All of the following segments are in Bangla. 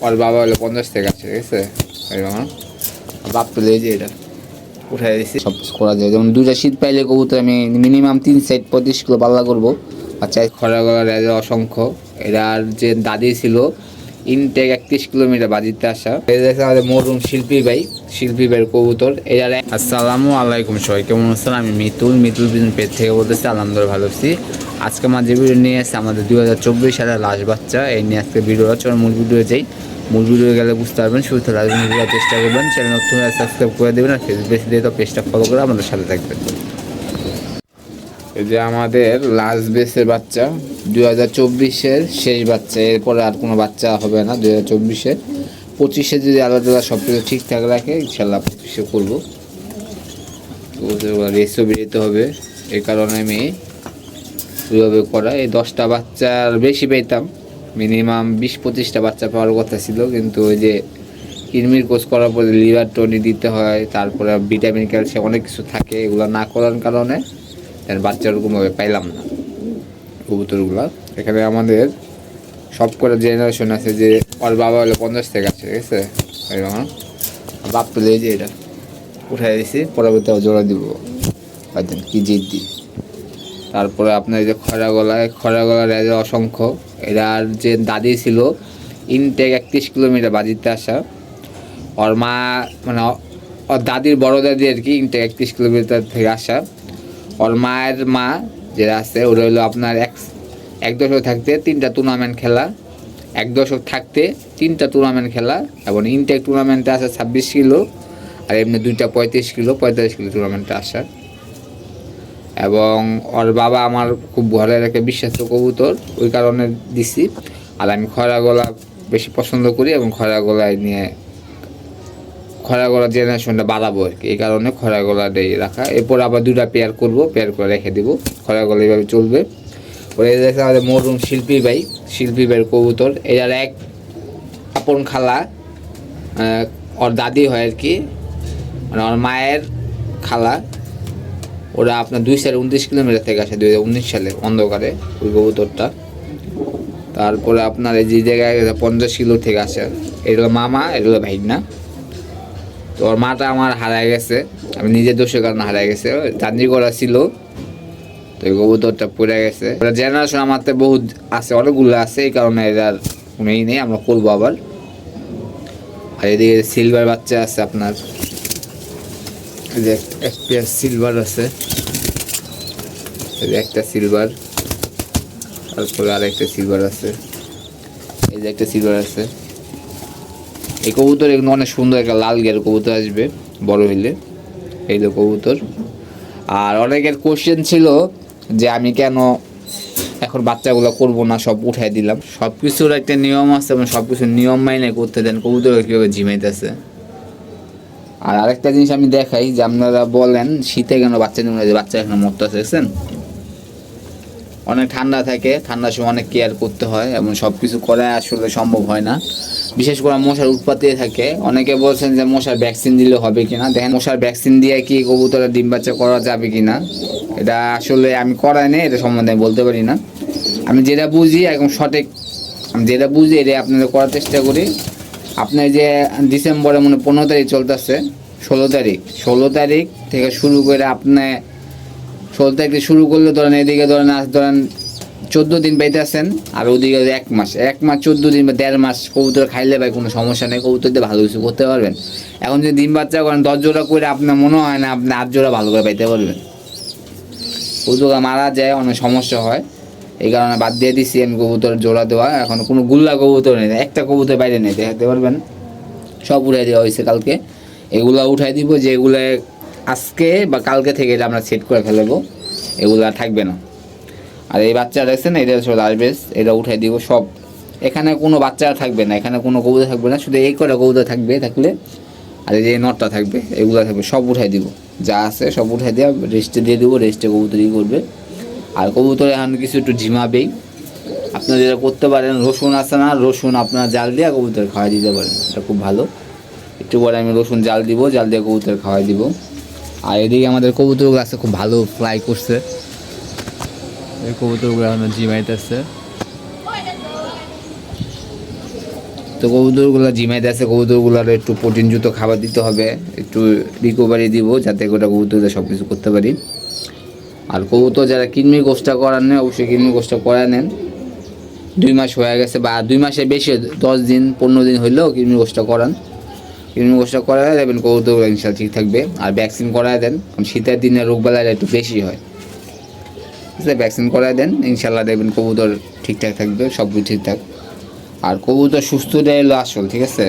ওর বাবা হলো পঞ্চাশ থেকে আছে ঠিক আছে? ওই বাবা। বাপ লেগেছে যে এটা। উঠাই দিয়েছি সব করা যায়। যেমন দুইটা শীত পাইলে কবুতর আমি মিনিমাম তিন সাইড পঁয়ত্রিশ কিলো পাল্লা করব। আর চাই খরা গলা রেজা অসংখ্য। এরার যে দাদি ছিল ইনটেক একত্রিশ কিলোমিটার বাজিতে আসা। এই দেখছে আমাদের মরুম শিল্পী ভাই, শিল্পী ভাইয়ের কবুতর, এরা আসসালামু আলাইকুম সবাই, কেমন আছেন? আমি মিতুল মিতুল বিজন পেজ থেকে বলতেছি, আলহামদুলিল্লাহ ভালো আছি। আজকে আমার যে ভিডিও নিয়ে এসেছে আমাদের দু হাজার চব্বিশ সালের লাস্ট বাচ্চা, এই নিয়ে আজকে ভিডিও আছে মূল ভিডিও যাই। মূল ভিডিও গেলে বুঝতে পারবেন শুরুতে লাস্ট ভিডিও চেষ্টা করবেন। চ্যানেল নতুন সাবস্ক্রাইব করে দেবেন, আর ফেসবুক দিয়ে তো পেজটা ফলো করে আমাদের সাথে থাকবেন। যে আমাদের লাস্ট বেসের বাচ্চা দু হাজার চব্বিশের শেষ বাচ্চা, এরপরে আর কোনো বাচ্চা হবে না দু হাজার চব্বিশে। পঁচিশে যদি আলাদা আলাদা সব কিছু ঠিকঠাক রাখে, ইনশাল্লাহ পঁচিশে করব। রেসও বেরোতে হবে এই কারণে আমি ওইভাবে করা। এই দশটা বাচ্চার বেশি পেতাম মিনিমাম বিশ পঁচিশটা বাচ্চা পাওয়ার কথা ছিল, কিন্তু ওই যে কিরমির কোর্স করার পরে লিভার টনি দিতে হয়, তারপরে ভিটামিন ক্যালসিয়াম অনেক কিছু থাকে, এগুলো না করার কারণে বাচ্চা ওরকমভাবে পাইলাম না। কবুতরগুলো। এখানে আমাদের সব করে জেনারেশন আছে যে ওর বাবা হলো পঞ্চাশ থেকে আছে, ঠিক আছে? মামা? বাপ এই যে এটা। উঠাই দিয়েছি পরবর্তী জোড়া দিব। পাঁচজন কি জিত দিই। তারপরে আপনার যে খরা গলায় খরা গলার রেজা অসংখ্য এরার যে দাদি ছিল ইনটেক একত্রিশ কিলোমিটার বাজিতে আসা। ওর মা মানে ওর দাদির বড় দাদি আর কি ইনটেক একত্রিশ কিলোমিটার থেকে আসা। ওর মায়ের মা যেটা আছে ওটা হলো আপনার এক এক দশক থাকতে তিনটা টুর্নামেন্ট খেলা, এক দশক থাকতে তিনটা টুর্নামেন্ট খেলা এবং ইনটেক টুর্নামেন্টে আসা ছাব্বিশ কিলো আর এমনি দুইটা পঁয়ত্রিশ কিলো, পঁয়তাল্লিশ কিলো টুর্নামেন্টে আসা এবং ওর বাবা আমার খুব ঘরের একটা বিশ্বাস্ত কবুতর, ওই কারণে দিছি। আর আমি খরা গলা বেশি পছন্দ করি এবং খরা গলায় নিয়ে খরা গলা জেনারেশনটা বাড়াবো আর কি। এই কারণে খরা গলাটাই রাখা। এরপর আবার দুটা পেয়ার করব পেয়ার করে রেখে দিব। খরা গলা এইভাবে চলবে। ওরা এই দেখছে আমাদের মরুম শিল্পী ভাই, শিল্পী ভাইয়ের কবুতর। এটার এক আপন খালা ওর দাদি হয় আর কি। মানে ওর মায়ের খালা। ওরা আপনার দুই সালে উনত্রিশ কিলোমিটার থেকে আসে, দুই হাজার উনিশ সালে অন্ধকারে ওই কবুতরটা। তারপরে আপনার এই যে জায়গায় পঞ্চাশ কিলো থেকে আসে। এগুলো মামা এগুলো ভাইনা। তো ওর মাটা আমার হারায় গেছে। আমি নিজের দোষের কারণে হারায় গেছে। চান্দি করা ছিল। তো এই কবুতরটা পড়ে গেছে। জেনারেশন আমার তো বহুত আছে, অনেকগুলো আছে, এই কারণে এটার কোনোই নেই, আমরা করব আবার। আর এদিকে সিলভার বাচ্চা আছে আপনার। সিলভার আছে। এই যে একটা সিলভার তারপরে আরেকটা সিলভার আছে। এই যে একটা সিলভার আছে। এই কবুতর এগুলো অনেক সুন্দর একটা লাল গের কবুতর আসবে, বড় হইলে। এই যে কবুতর। আর অনেকের কোশ্চেন ছিল যে আমি কেন এখন বাচ্চাগুলো করব না, সব উঠাই দিলাম। সব কিছুর একটা নিয়ম আছে এবং সব কিছুর নিয়ম মাইনে করতে দেন কবুতর কীভাবে ঝিমাইতেছে। আর আরেকটা জিনিস আমি দেখাই যে আপনারা বলেন, শীতে কেন বাচ্চা নিয়ে বাচ্চা এখানে মরতেছে, দেখছেন? অনেক ঠান্ডা থাকে, ঠান্ডার সময় অনেক কেয়ার করতে হয় এবং সব কিছু করা আসলে সম্ভব হয় না। বিশেষ করে মশার উৎপাতে থাকে। অনেকে বলছেন যে মশার ভ্যাকসিন দিলে হবে কিনা। দেখেন, মশার ভ্যাকসিন দিয়ে কি কবুতরের ডিম বাচ্চা করা যাবে কিনা? এটা আসলে আমি করাই নেই, এটা সম্বন্ধে আমি বলতে পারি না। আমি যেটা বুঝি, একদম সঠিক, আমি যেটা বুঝি এটা আপনাদের করার চেষ্টা করি। আপনার যে ডিসেম্বরে মনে পনেরো তারিখ চলতেছে, ষোলো তারিখ। ষোলো তারিখ থেকে শুরু করে আপনি তারিখ থেকে শুরু করলে ধরেন এদিকে ধরেন আজ ধরেন চোদ্দ দিন পাইতেছেন আর ওদিকে এক মাস এক মাস চোদ্দ দিন বা দেড় মাস কবুতর খাইলে ভাই কোনো সমস্যা নেই, কবুতর দিয়ে ভালো কিছু করতে পারবেন। এখন যদি ডিম বাচ্চা করেন, দশ জোড়া করে আপনার মনে হয় না আপনি আট জোড়া ভালো করে পাইতে পারবেন। কবুতর মারা যায়, অনেক সমস্যা হয়। এই কারণে বাদ দিয়ে দিছি আমি কবুতর জোড়া দেওয়া। এখন কোনো গুল্লা কবুতর নেই, একটা কবুতর বাইরে নেই, দেখাতে পারবেন। সব উঠাই দেওয়া হয়েছে কালকে। এগুলা উঠাই দিব, যেগুলো আজকে বা কালকে থেকে এটা আমরা সেট করে ফেলব। এগুলো আর থাকবে না। আর এই বাচ্চা দেখছেন, এটা হচ্ছে লালবেস এটা উঠাই দিব সব। এখানে কোনো বাচ্চা থাকবে না, এখানে কোনো কবুতর থাকবে না, শুধু এই করে কবুতর থাকবে থাকলে আর এই যে নটটা থাকবে, এগুলো থাকবে, সব উঠাই দিব। যা আছে সব উঠাই দেওয়া রেস্টে দিয়ে দেবো রেস্টে কবুতরই করবে। আর কবুতর এখন কিছু একটু ঝিমাবেই। আপনারা যেটা করতে পারেন, রসুন আছে না, রসুন আপনারা জাল দিয়ে কবুতর খাওয়াই দিতে পারেন, এটা খুব ভালো। একটু পরে আমি রসুন জাল দিব, জাল দিয়ে কবুতর খাওয়াই দিব। আর এদিকে আমাদের কবুতরগুলো আছে, খুব ভালো ফ্লাই করছে। এই কবুতরগুলো এখন জিমাইতেছে তো কবুতরগুলো জিমাইতে আছে কবুতরগুলোর একটু প্রোটিনযুক্ত খাবার দিতে হবে, একটু রিকভারি দিব, যাতে করে কবুতরদের সব কিছু করতে পারি। আর কবুতর যারা কিডনির কোর্সটা করার নেন অবশ্যই কিডনির কোর্সটা করায় নেন। দুই মাস হয়ে গেছে, বা দুই মাসে বেশি, দশ দিন, পনেরো দিন হইলেও কিডনির কোর্সটা করান। কিডনির কোর্সটা করায় দেবেন কবুতরগুলো ইনশাল ঠিক থাকবে। আর ভ্যাকসিন করায় দেন, কারণ শীতের দিনে রোগবেলাটা একটু বেশি হয়। ভ্যাকসিন করায় দেন ইনশাল্লাহ দেখবেন কবুতর ঠিকঠাক থাকবে, সব কিছু ঠিকঠাক। আর কবুতর সুস্থটাই হলো আসল, ঠিক আছে?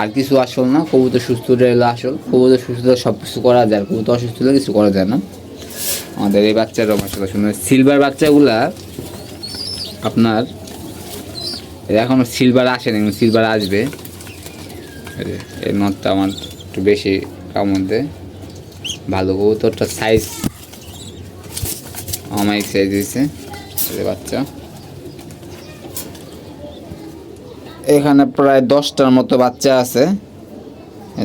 আর কিছু আসল না, কবুতর সুস্থটাই হলো আসল। কবুতর সুস্থ, সব কিছু করা যায়। কবুতর অসুস্থ হলে কিছু করা যায় না। আমাদের এই বাচ্চারা মাসাল্লাহ সুন্দর সিলভার বাচ্চাগুলা আপনার, এরা এখনও সিলভার আসেনি কিন্তু সিলভার আসবে। এই নটটা আমার একটু বেশি কার মধ্যে ভালো কবুতরটা সাইজ আমার সাইজ দিয়েছে বাচ্চা। এখানে প্রায় দশটার মতো বাচ্চা আছে।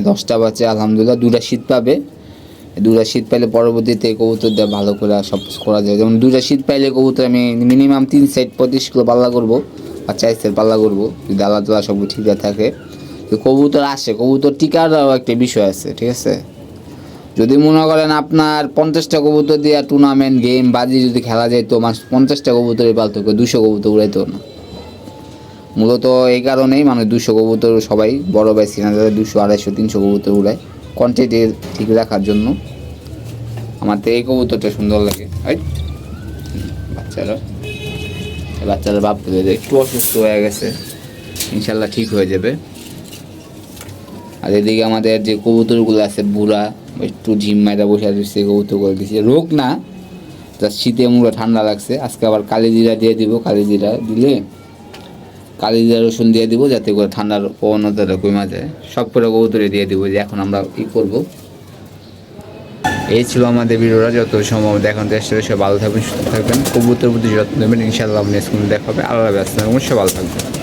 দশটা বাচ্চা আলহামদুলিল্লাহ দুটা শীত পাবে। দুটা শীত পাইলে পরবর্তীতে কবুতর দিয়ে ভালো করে সব করা যায়। যেমন দুটা শীত পাইলে কবুতর আমি মিনিমাম তিন সাইড পঁচিশ কিলো পাল্লা করব বা চার সাইড পাল্লা করব। যদি তালা সব ঠিকঠাক থাকে। কবুতর আসে, কবুতর টিকারও একটা বিষয় আছে, ঠিক আছে? যদি মনে করেন আপনার পঞ্চাশটা কবুতর দিয়ে টুর্নামেন্ট গেম বাজি যদি খেলা যায় তো মানুষ পঞ্চাশটা কবুতরই পালতো, কেউ দুশো কবুতর উড়াইতো না। মূলত এই কারণেই মানুষ দুশো কবুতর সবাই, বড় ভাই সিনাজারে দুশো আড়াইশো, তিনশো কবুতর উড়ায় কোয়ান্টিটি ঠিক রাখার জন্য। আমার তো এই কবুতরটা সুন্দর লাগে। বাচ্চারা বাচ্চারা বাপ একটু অসুস্থ হয়ে গেছে, ইনশাল্লাহ ঠিক হয়ে যাবে। আর এদিকে আমাদের যে কবুতরগুলো আছে, বুড়া, একটু জিম মাইরা বসে আছে, সেই কবুতর করে দিচ্ছে রোগ না যা শীতে মুড়া ঠান্ডা লাগছে। আজকে আবার কালি জিরা দিয়ে দিব কালি জিরা দিলে কালি জিরা রসুন দিয়ে দিব, যাতে করে ঠান্ডার প্রবণতাটা কমে যায়। সব করে কবুতরে দিয়ে দিব, যে এখন আমরা ই করব। এই ছিল আমাদের ভিডিওটা যত সম্ভব দেখানোর চেষ্টা সবাই ভালো থাকবেন, সুস্থ থাকবেন। কবুতর প্রতি যত্ন নেবেন, ইনশাআল্লাহ নেক্সট কোনো দেখাবে আল্লাহ ব্যস্ত সবাই ভালো থাকবেন।